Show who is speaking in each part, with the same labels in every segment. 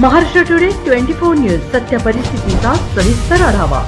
Speaker 1: Maharashtra today twenty four news सत्य परिस्थितीचा सविस्तर आढावा.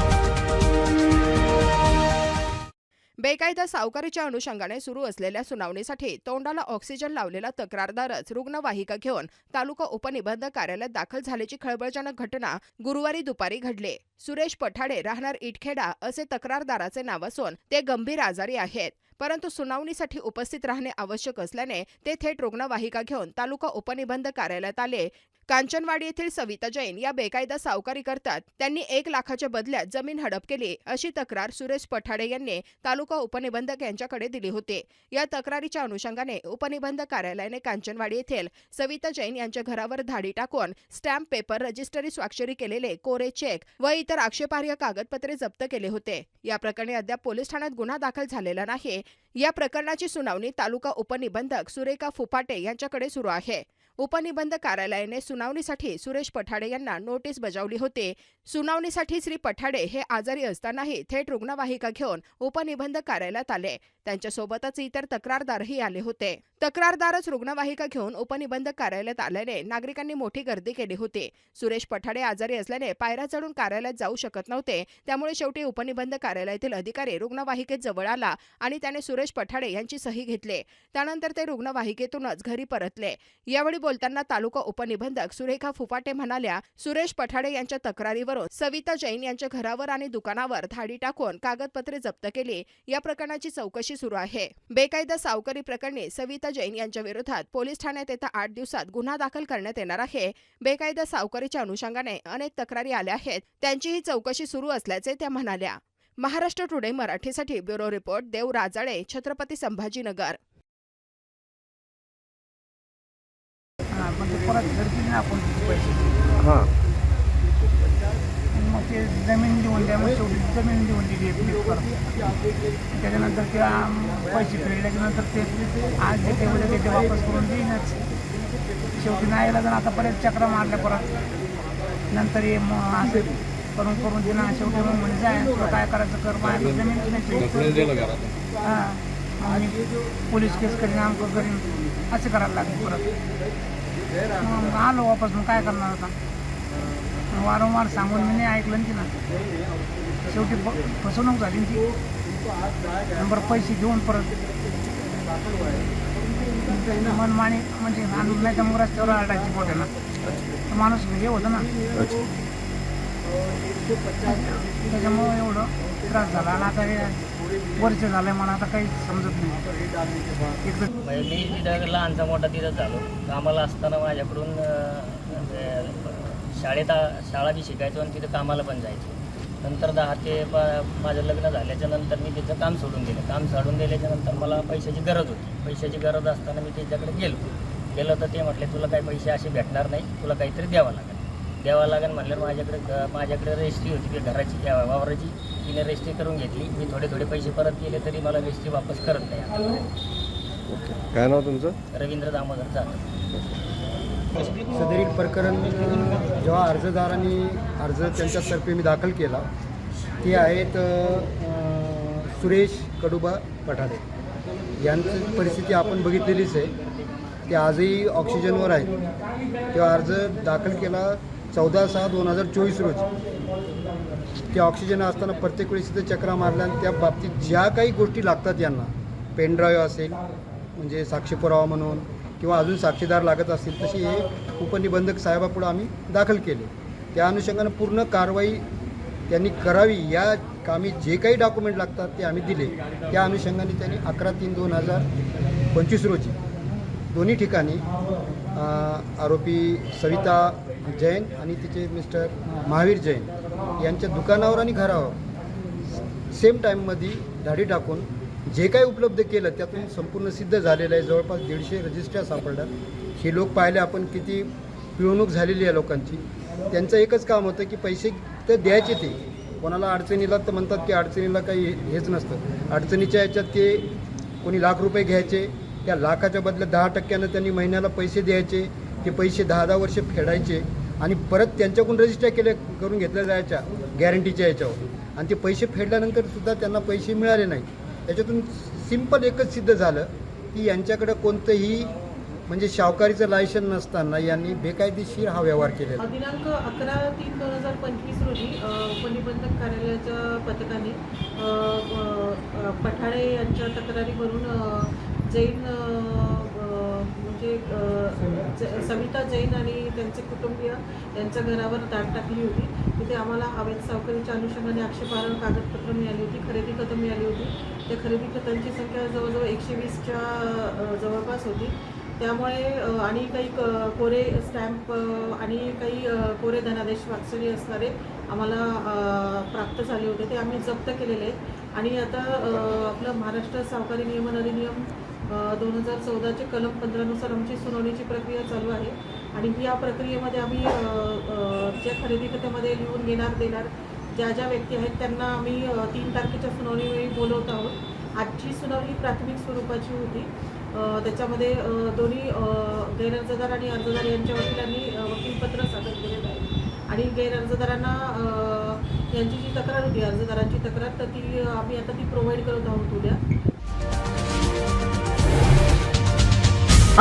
Speaker 2: बेकायदा सावकारीच्या अनुषंगाने सुरू असलेल्या सुनावणीसाठी तोंडाला ऑक्सिजन लावलेला तक्रारदारच रुग्णवाहिका घेऊन तालुका उपनिबंधक कार्यालयात दाखल झाल्याची खळबळजनक घटना गुरुवारी दुपारी घडली. सुरेश पठाडे राहणार इटखेडा असे तक्रारदाराचे नाव असून ते गंभीर आजारी आहेत. परंतु सुनावणीसाठी उपस्थित राहणे आवश्यक असल्याने ते थेट रुग्णवाहिका घेऊन तालुका उपनिबंधक कार्यालयात आले. कांचनवाडी येथील सविता जैन या बेकायदा सावकारी करतात. त्यांनी एक लाखाच्या बदल्यात जमीन हडप केली. अशी तक्रार सुरेश पठाडे यांनी तालुका उपनिबंधक यांच्याकडे दिली होती. या तक्रारीच्या अनुषंगाने उपनिबंधक कार्यालयाने कांचनवाडी येथील सविता जैन यांच्या घरावर धाडी टाकून स्टॅम्प पेपर रजिस्टरी स्वाक्षरी केलेले कोरे चेक व इतर आक्षेपार्ह कागदपत्रे जप्त केले होते. या प्रकरणी अद्याप पोलीस ठाण्यात गुन्हा दाखल झालेला नाही. या प्रकरणाची सुनावणी तालुका उपनिबंधक सुरेखा फुफाटे यांच्याकडे सुरू आहे. उपनिबंध कार्यालयाने सुनावणीसाठी सुरेश पठाडे यांना नोटीस बजावली होती. सुनावणीसाठी श्री पठाडे हे आजारी असतानाही थेट रुग्णवाहिका घेऊन उपनिबंध कार्यालयात आले. त्यांच्यासोबतच इतर तक्रारदारही आले होते. तक्रारदारच रुग्णवाहिका घेऊन उपनिबंध कार्यालयात आल्याने नागरिकांनी मोठी गर्दी केली होती. सुरेश पठाडे आजारी असल्याने पायऱ्या चढून कार्यालयात जाऊ शकत नव्हते. त्यामुळे शेवटी उपनिबंध कार्यालयातील अधिकारी रुग्णवाहिकेत जवळ आला आणि त्याने सुरेश पठाडे यांची सही घेतली. त्यानंतर ते रुग्णवाहिकेतूनच घरी परतले. यावेळी बोलताना तालुका उपनिबंधक सुरेखा फुफाटे म्हणाल्या सुरेश पठाडे यांच्या तक्रारीवरून सविता जैन यांच्या घरावर आणि दुकानावर धाडी टाकून कागदपत्रे जप्त केली. या प्रकरणाची चौकशी सुरू आहे. बेकायदा सावकारी प्रकरणी सविता जैन यांच्या विरोधात पोलीस ठाण्यात येत्या आठ दिवसात गुन्हा दाखल करण्यात येणार आहे. बेकायदा सावकारीच्या अनुषंगाने अनेक तक्रारी आल्या आहेत. त्यांचीही चौकशी सुरू असल्याचे त्या म्हणाल्या. महाराष्ट्र टुडे मराठीसाठी ब्युरो रिपोर्ट देव राजाळे छत्रपती संभाजीनगर.
Speaker 3: पण ते परत घर दिले ना आपण तिथे पैसे
Speaker 4: हां.
Speaker 3: आणि मग ते जमीन देऊन द्या मग शेवटी जमीन देऊन दिली एक वीस परत त्याच्यानंतर ते आम, पैसे फेडल्याच्या नंतर ते आज जे ते उद्या ते- ते वापस करून देईनच. शेवटी नाही आला तर आता परत चक्र मारल्या परत. नंतर ये मग असं करून करून दिला शेवटी मग म्हणजे जाय तुला काय करायचं कर माझ्या जमीनच नाही हां. मी पोलीस केस करीन आमचं करीन. असं करायला लागेल परत. मग आलो वापस मग काय करणार आता? वारंवार सांगून मी नाही ऐकलं ना तिला. शेवटी फसवणूक झाली ना ती. नंबर पैसे घेऊन परत. मनमानी म्हणजे आणून नाही तर मग रस्त्यावर आडायची पोट्याला तर माणूस हे होतं ना. त्याच्यामुळं एवढं त्रास झाला. आणि आता हे वर्ष झालंय मला आता काही समजत नाही.
Speaker 5: म्हणजे मी तिथं लहानचा मोठा तिथं झालो. कामाला असताना माझ्याकडून म्हणजे, शाळेत आ- शाळा बी शिकायचो आणि तिथं कामाला पण जायचो. नंतर दहा ते माझं लग्न झाल्याच्यानंतर मी तिथं काम सोडून दिलं. काम सोडून दिल्याच्या नंतर मला पैशाची गरज होती. पैशाची गरज असताना मी त्याच्याकडे गेलो. गेलो तर ते म्हटले तुला काही पैसे असे भेटणार नाही. तुला काहीतरी द्यावं लागेल. द्यावं लागेल म्हटल्यावर माझ्याकडे माझ्याकडे रेजिस्ट्री होती की घराची या वावराची. तिने रेजिस्ट्री करून घेतली. मी थोडे थोडे पैसे परत केले तरी मला रेजिस्ट्री वापस करत नाही आता.
Speaker 4: ओके काय नाव तुमचं?
Speaker 5: रवींद्र दामोदर जाधव.
Speaker 6: सदरील प्रकरण जेव्हा अर्जदारांनी अर्ज त्यांच्यातर्फे मी दाखल केला ते आहेत सुरेश कडुबा पठारे. यांची परिस्थिती आपण बघितलेलीच आहे. ते आजही ऑक्सिजनवर आहेत. तेव्हा अर्ज दाखल केला चौदा सहा दोन हजार चोवीस रोजी. ते ऑक्सिजन असताना प्रत्येक वेळेस तिथे चक्रा मारल्या आणि त्या बाबतीत ज्या काही गोष्टी लागतात यांना पेनड्राईव्ह असेल म्हणजे साक्षी पुरावा म्हणून किंवा अजून साक्षीदार लागत असतील तशी हे उपनिबंधक साहेबापुढं आम्ही दाखल केले. त्या अनुषंगानं पूर्ण कारवाई त्यांनी करावी या कामी जे काही डॉक्युमेंट लागतात ते आम्ही दिले. त्या अनुषंगाने त्यांनी अकरा तीन दोन हजार पंचवीस रोजी दोन्ही ठिकाणी आरोपी सविता जैन आणि तिचे मिस्टर महावीर जैन यांच्या दुकानावर आणि घरावर सेम टाईममध्ये धाडी टाकून जे काही उपलब्ध केलं त्यातून संपूर्ण सिद्ध झालेलं आहे. जवळपास दीडशे रजिस्ट्र्या सापडल्या. हे लोक पाहिले आपण किती पिळवणूक झालेली आहे लोकांची. त्यांचं एकच काम होतं की पैसे तर द्यायचे ते. कोणाला अडचणीला तर म्हणतात की अडचणीला काही हेच नसतं. अडचणीच्या याच्यात ते कोणी लाख रुपये घ्यायचे त्या लाखाच्या बदल्यात दहा टक्क्यानं त्यांनी महिन्याला पैसे द्यायचे ते पैसे दहा दहा वर्ष फेडायचे आणि परत त्यांच्याकडून रजिस्टर केले करून घेतल्या जायच्या गॅरंटीच्या याच्यावर. आणि ते पैसे फेडल्यानंतर सुद्धा त्यांना पैसे मिळाले नाही त्याच्यातून सिंपल एकच सिद्ध झालं की यांच्याकडं कोणतंही म्हणजे शावकारीचं लायसन नसताना यांनी बेकायदेशीर हा व्यवहार केलेला
Speaker 7: दिनांक अकरा तीन दोन हजार पंचवीस रोजी उपनिबंधक कार्यालयाच्या पथकाने पठाडे यांच्या तक्रारीवरून जैन म्हणजे सविता जैन आणि त्यांचे कुटुंबीय यांच्या घरावर दाट टाकली होती. तिथे आम्हाला अवैध सावकारीच्या अनुषंगाने आक्षेपार्ह कागदपत्र मिळाली होती. खरेदी खतं मिळाली होती. त्या खरेदी खतांची संख्या जवळजवळ एकशे वीसच्या जवळपास होती. त्यामुळे आणि काही क- कोरे स्टॅम्प आणि काही कोरे धनादेश स्वाक्षरी असणारे आम्हाला प्राप्त झाले होते. ते आम्ही जप्त केलेले आहेत. आणि आता आपलं महाराष्ट्र सावकारी नियमन अधिनियम दोन हजार चौदाचे कलम पंधरानुसार आमची सुनावणीची प्रक्रिया चालू आहे. आणि या प्रक्रियेमध्ये आम्ही ज्या खरेदी खात्यामध्ये लिहून घेणार देणार ज्या ज्या व्यक्ती आहेत त्यांना आम्ही तीन तारखेच्या सुनावणीवेळी बोलवत आहोत. आजची सुनावणी प्राथमिक स्वरूपाची होती. त्याच्यामध्ये दोन्ही गैरअर्जदार आणि अर्जदार यांच्या वकिलांनी वकीलपत्र सादर केलेलं आहे. आणि गैरअर्जदारांना यांची जी तक्रार होती अर्जदारांची तक्रार तर ती आम्ही आता ती प्रोव्हाइड करत आहोत उद्या.